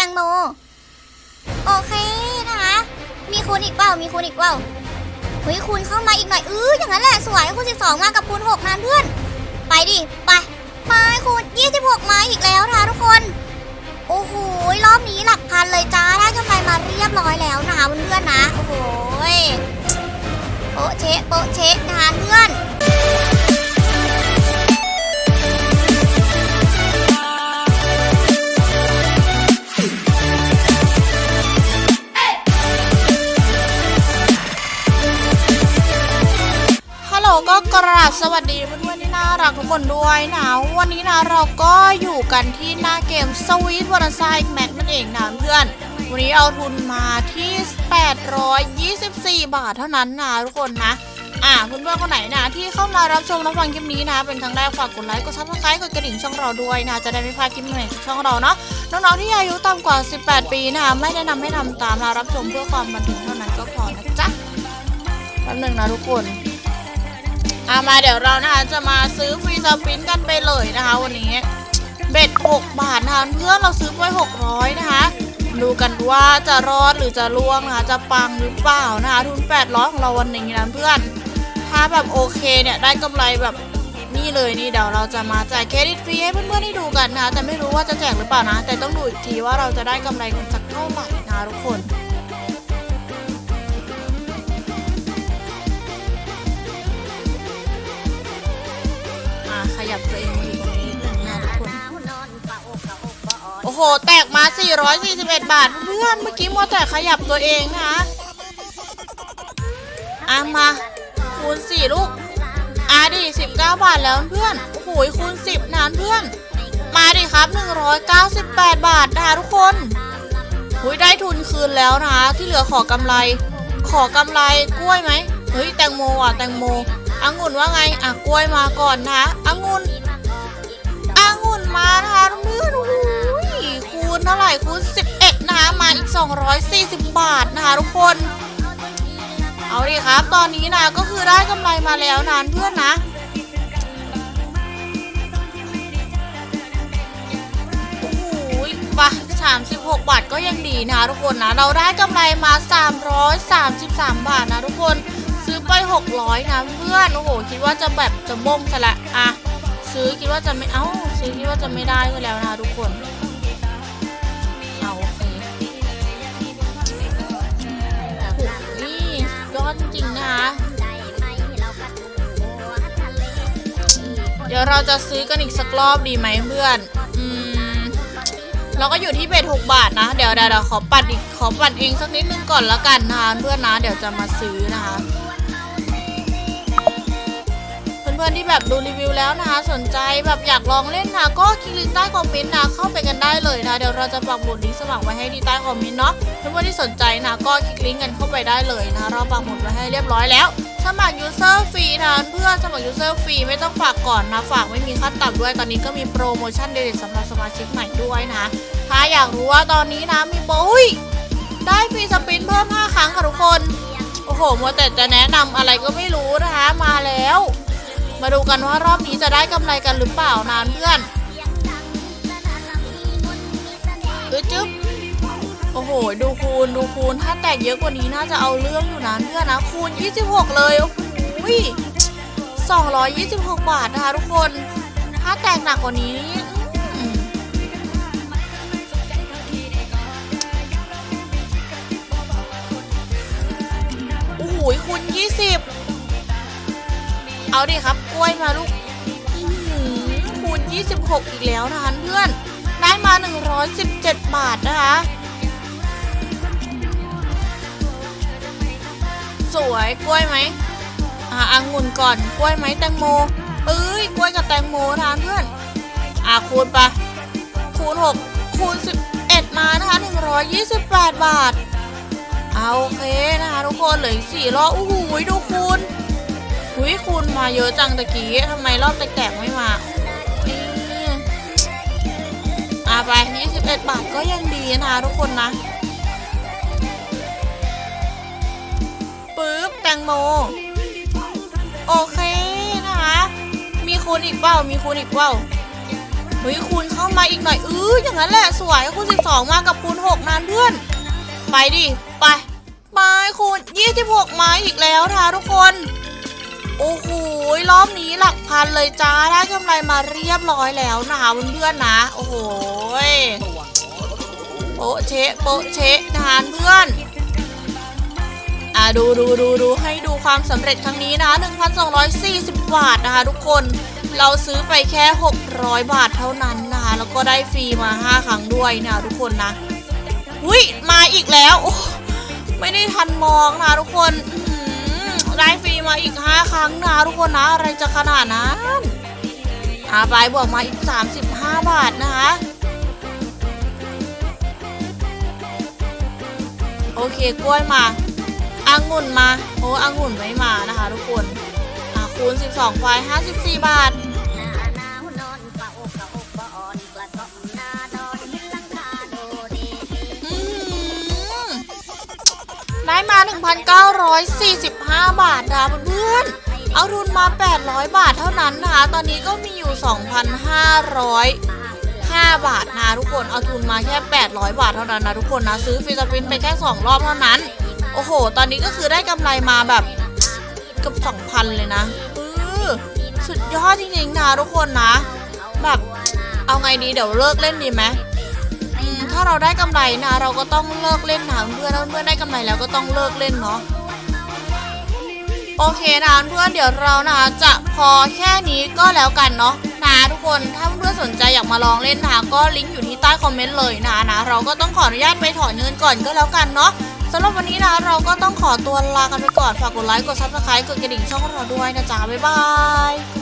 ตงโม โอเคนะคะ มีคูณอีกเปล่า มีคูณอีกเปล่าเฮ้ยคูณเข้ามาอีกหน่อยเอออย่างนั้นแหละสวยคูณ12 มากับคูณ6นานเพื่อน ไปดิ ไปไปคูณ26 มาอีกแล้วนะทุกคน โอ้โหรอบนี้หลักพันเลยจ้าได้กำไรมาเรียบร้อยแล้วนะคะเพื่อนๆนะ โอ้โหโปะเชะโปะเชะนะคะเพื่อน ก็ราบสวัสดีเพื่อนๆที่น่ารักทุกคนด้วยนะวันนี้นะเราก็อยู่กันที่หน้าเกมสวีทวอร์ไซแม็กนั่นเองนะเพื่อนวันนี้เอาทุนมาที่ 824 บาทเท่านั้นนะทุกคนนะอ่าเพื่อนๆคนไหนนะที่เข้ามารับชมรับฟังคลิปนี้นะ เป็นครั้งแรกฝากกดไลค์กดซับสไครต์กดกระดิ่งช่องเราด้วยนะ จะได้ไม่พลาดคลิปใหม่ช่องเราเนาะน้องๆที่อายุต่ำกว่า 18 ปีนะไม่แนะนำให้ทำตามนะรับชมเพื่อความบันเทิงเท่านั้นก็พอนะจ๊ะแป๊บหนึ่งนะทุกคน อามาเดี๋ยวเรานะคะจะมาซื้อฟรีสปินกันไปเลยนะคะวันนี้ เบ็ด 6 บาทนะคะเพื่อนเราซื้อไป600 นะคะ ดูกันว่าจะรอดหรือจะล่วงนะคะจะปังหรือเปล่านะคะทุน800ของเราวันนี้นะเพื่อน ถ้าแบบโอเคเนี่ยได้กำไรแบบนี่เลยนี่เดี๋ยวเราจะมาแจกเครดิตฟรีให้เพื่อนๆได้ดูกันนะคะแต่ไม่รู้ว่าจะแจกหรือเปล่านะ แต่ต้องดูอีกทีว่าเราจะได้กำไรกันสักเท่าไหร่นะคะทุกคน ยับตัวเองมาอยู่ตรงนี้นิดนึงนะทุกคน โอ้โห แตกมา 441 บาท เพื่อนเมื่อกี้มัวแต่ขยับตัวเองนะคะอะมา คูณ 4 ลูกอะดิ 19 บาทแล้วเพื่อน โอ้โห คูณ 10 นานเพื่อน มาดิครับ 198 บาทนะคะทุกคนหุยได้ทุนคืนแล้วนะที่เหลือขอกำไร ขอกำไรกล้วยไหมเฮ้ยแตงโมอะแตงโม องุ่นว่าไงอะกล้วยมาก่อนนะคะองุ่นองุ่นมานะคะเพื่อนโอ้โหคูณเท่าไหร่คูณ11นะคะมาอีก 240 บาทนะคะทุกคน เอาดิครับ ตอนนี้นะก็คือได้กำไรมาแล้วนานเพื่อนนะโอ้โหปะ36 บาทก็ยังดีนะคะทุกคนนะ เราได้กำไรมา 333 บาทนะทุกคน ซื้อไป600นะเพื่อนโอ้โหคิดว่าจะแบบจะบ้งซะละอะซื้อคิดว่าจะไม่เอ้าซื้อคิดว่าจะไม่ได้ก็แล้วนะทุกคนเอาโอเคโอ้โหนี่ยอดจริงนะคะเดี๋ยวเราจะซื้อกันอีกสักรอบดีไหมเพื่อนอืมเราก็อยู่ที่เบ็ดหกบาทนะ เดี๋ยวเดี๋ยวขอปัดอีกขอปัดเองสักนิดนึงก่อนละกันนะคะเพื่อนนะ เดี๋ยวจะมาซื้อนะคะ พื่อนๆที่แบบดูรีวิวแล้วนะคะ สนใจแบบอยากลองเล่นนะก็คลิกลิงก์ใต้คอมเมนต์นะเข้าไปกันได้เลยนะเดี๋ยวเราจะปักหมุดลิงก์สมัครไว้ให้ที่ใต้คอมเมนต์เนาะเพื่อนๆที่สนใจนะก็คลิกลิงก์กันเข้าไปได้เลยนะเราปักหมุดไว้ให้เรียบร้อยแล้ว สมัครยูเซอร์ฟรีนะเพื่อนสมัครยูเซอร์ฟรีไม่ต้องฝากก่อนนะฝากไม่มีค่าตับด้วยตอนนี้ก็มีโปรโมชั่นเด็ดๆสำหรับสมาชิกใหม่ด้วยนะถ้าอยากรู้ว่าตอนนี้นะมีโปรอุ้ยได้ฟรีสปินเพิ่ม5ครั้งค่ะทุกคนโอ้โหมัวแต่จะแนะนำอะไรก็ไม่รู้นะคะ มาแล้ว มาดูกันว่ารอบนี้จะได้กำไรกันหรือเปล่านานเพื่อนออจึ๊บโอ้โห ดูคูณดูคูณถ้าแตกเยอะกว่านี้น่าจะเอาเรื่องอยู่นะเพื่อนนะคูณ 26 เลยโอ้โห226 บาทนะคะทุกคน ถ้าแตกหนักกว่านี้โอ้โหคูณ 20 เอาดิครับกล้วยมาลูกคูณ26 อีกแล้วนะคะเพื่อน ได้มา 117 บาทนะคะ สวยกล้วยไหมอ่าองุ่นก่อนกล้วยไหมแตงโมเอ้ยกล้วยกับแตงโมทานเพื่อน อ่าคูณไปคูณ 6 คูณ 11 มานะคะ 128 บาท เอาโอเคนะคะทุกคนเหลืออีกสี่รอบอู้หูยดูคูณ หุยคูณมาเยอะจังตะกี้ทำไมรอบแตกๆไม่มานี่อ่าไป 21 บาทก็ยังดีนะคะทุกคนนะปึ๊บแตงโม โอเคนะคะ มีคูณอีกเปล่า มีคูณอีกเปล่าเฮ้ยคูณเข้ามาอีกหน่อยเอออย่างนั้นแหละ สวยคูณ12 มากับคูณ6นานเพื่อน ไปดิ ไป ไปคูณ26 มาอีกแล้วนะคะทุกคน โอ้โหรอบนี้หลักพันเลยจ้าได้กำไรมาเรียบร้อยแล้วนะคะเพื่อนๆนะ โอ้โหโปะเชะโปะเชะทหารเพื่อนอะดูดูดูดูให้ดูความสำเร็จครั้งนี้นะ1,240 บาทนะคะ ทุกคนเราซื้อไปแค่ 600 บาทเท่านั้นนะคะ แล้วก็ได้ฟรีมา 5 ครั้งด้วยนะทุกคนนะหุยมาอีกแล้ว ไม่ได้ทันมองนะทุกคน ได้ฟรีมาอีก 5 ครั้งนะทุกคนนะ อะไรจะขนาดนั้นอาไปบวกมาอีก 35 บาทนะคะ โอเคกล้วยมาอังุ่นมาโอ้อังุ่นไม่มานะคะทุกคนอะคูณ 12ไฟ54 บาท ได้มา 1,945 บาทนะเพื่อนๆเอาทุนมา 800 บาทเท่านั้นนะคะตอนนี้ก็มีอยู่ 2,505บาทนะทุกคนเอาทุนมาแค่ 800 บาทเท่านั้นนะทุกคนนะซื้อฟิสปินไปแค่ 2 รอบเท่านั้น โอ้โห ตอนนี้ก็คือได้กำไรมาแบบเกือบ2,000 เลยนะสุดยอดจริงๆนะทุกคนนะ แบบเอาไงดีเดี๋ยวเลิกเล่นดีไหม ถ้าเราได้กำไรนะ เราก็ต้องเลิกเล่นนะเพื่อนเพื่อนได้กำไรแล้วก็ต้องเลิกเล่นเนาะโอเคนะเพื่อนเดี๋ยวเรานะคะจะพอแค่นี้ก็แล้วกันเนาะนะทุกคนถ้าเพื่อนสนใจอยากมาลองเล่นนะคะก็ลิงก์อยู่ที่ใต้คอมเมนต์เลยนะนะเราก็ต้องขออนุญาตไปถอนเงินก่อนก็แล้วกันเนาะสำหรับวันนี้นะเราก็ต้องขอตัวลากันไปก่อนฝากกดไลค์กดซับสไครต์กดกระดิ่งช่องของเราด้วยนะจ๊ะบ๊ายบาย